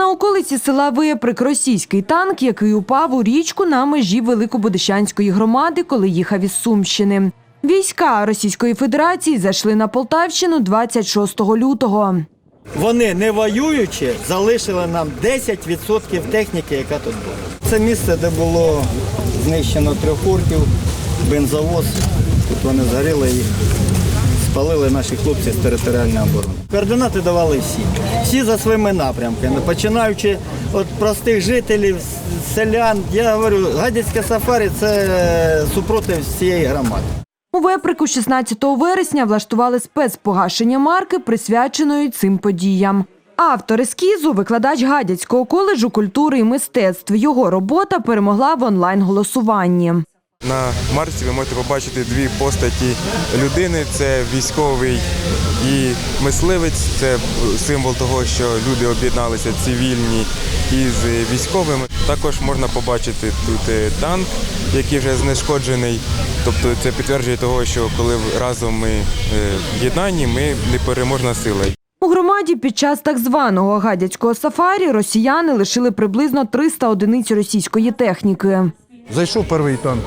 На околиці села Виєприк російський танк, який упав у річку на межі Великобудищанської громади, коли їхав із Сумщини. Війська Російської Федерації зайшли на Полтавщину 26 лютого. Вони не воюючи, залишили нам 10% техніки, яка тут була. Це місце, де було знищено трьох орків, бензовоз. Тут вони згоріли і спалили наші хлопці з територіальної оборони. Координати давали всі. Всі за своїми напрямками, починаючи від простих жителів, селян. Я говорю, гадяцьке сафарі це супротив всієї громади. У Веприку 16 вересня влаштували спецпогашення марки, присвяченої цим подіям. Автор ескізу – викладач Гадяцького коледжу культури і мистецтв. Його робота перемогла в онлайн-голосуванні. На марці ви можете побачити дві постаті людини: це військовий і мисливець. Це символ того, що люди об'єдналися цивільні із військовими. Також можна побачити тут е, танк, який вже знешкоджений. Тобто це підтверджує того, що коли разом ми е, в єднанні, ми непереможна сила. У громаді під час так званого гадяцького сафарі росіяни лишили приблизно 300 одиниць російської техніки. Зайшов перший танк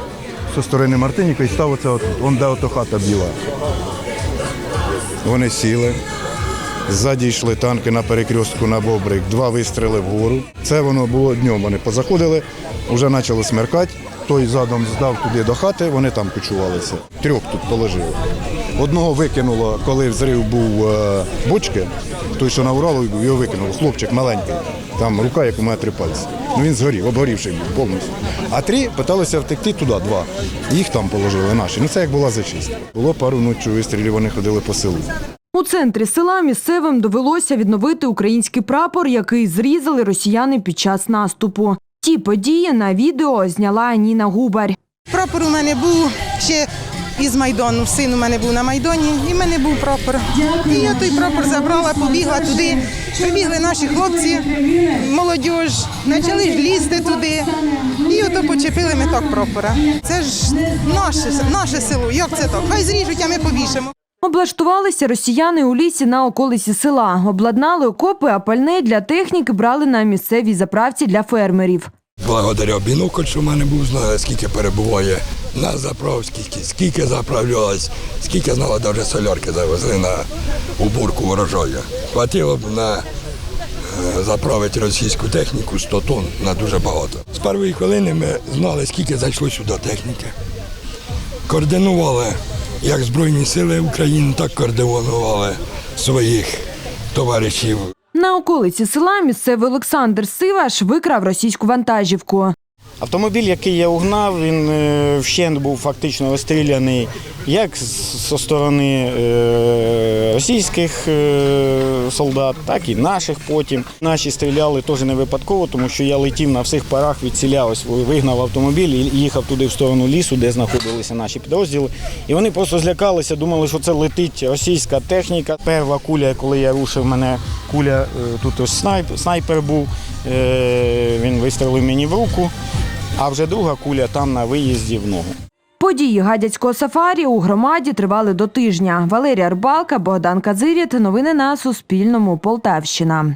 зі сторони Мартиніка і став оце от, он де ото хата біла. Вони сіли. Ззаді йшли танки на перекрістку на Бобрик, два вистріли вгору. Це воно було днем. Вони позаходили, вже почали смеркати. Той задом здав туди до хати, вони там кочувалися. Трьох тут положили. Одного викинуло, коли взрив був е, бочки, той, що на Уралу його викинуло. Хлопчик маленький. Там рука, як у мене три пальці. Ну він згорів, обгорівший був повністю. А три питалися втекти туди, два. Їх там положили наші. Ну це як була зачистка. Було пару ночі вистрілів, вони ходили по селу. У центрі села місцевим довелося відновити український прапор, який зрізали росіяни під час наступу. Ті події на відео зняла Ніна Губарь. Прапор у мене був ще із Майдану. Син у мене був на Майдані, і в мене був прапор. І я той прапор забрала, побігла туди. Прибігли наші хлопці, молодь, почали ж лізти туди. І ото почепили ми так прапора. Це ж наше, наше село. Як це так? Хай зріжуть, а ми повішимо. Облаштувалися росіяни у лісі на околиці села. Обладнали окопи, а пальне для техніки брали на місцевій заправці для фермерів. Благодаря бінокль, що в мене був, знаю, скільки перебуває на заправці, скільки, скільки заправлялось, скільки знала, навіть солярки завезли на уборку врожаю. Хватило б на е, заправити російську техніку 100 тонн на дуже багато. З першої хвилини ми знали, скільки зайшло сюди техніки. Координували як Збройні сили України, так координували своїх товаришів На околиці села місцевий Олександр Сиваш викрав російську вантажівку. Автомобіль, який я угнав, він е, вщент був фактично розстріляний як зі сторони е, російських е, солдат, так і наших потім. Наші стріляли теж не випадково, тому що я летів на всіх парах від вигнав автомобіль і їхав туди в сторону лісу, де знаходилися наші підрозділи. І вони просто злякалися, думали, що це летить російська техніка. Перша куля, коли я рушив, мене куля тут ось снайп, снайпер був. Він вистрелив мені в руку, а вже друга куля там на виїзді в ногу. Події гадяцького сафарі у громаді тривали до тижня. Валерія Рбалка, Богдан Казиріт. Новини на Суспільному. Полтавщина.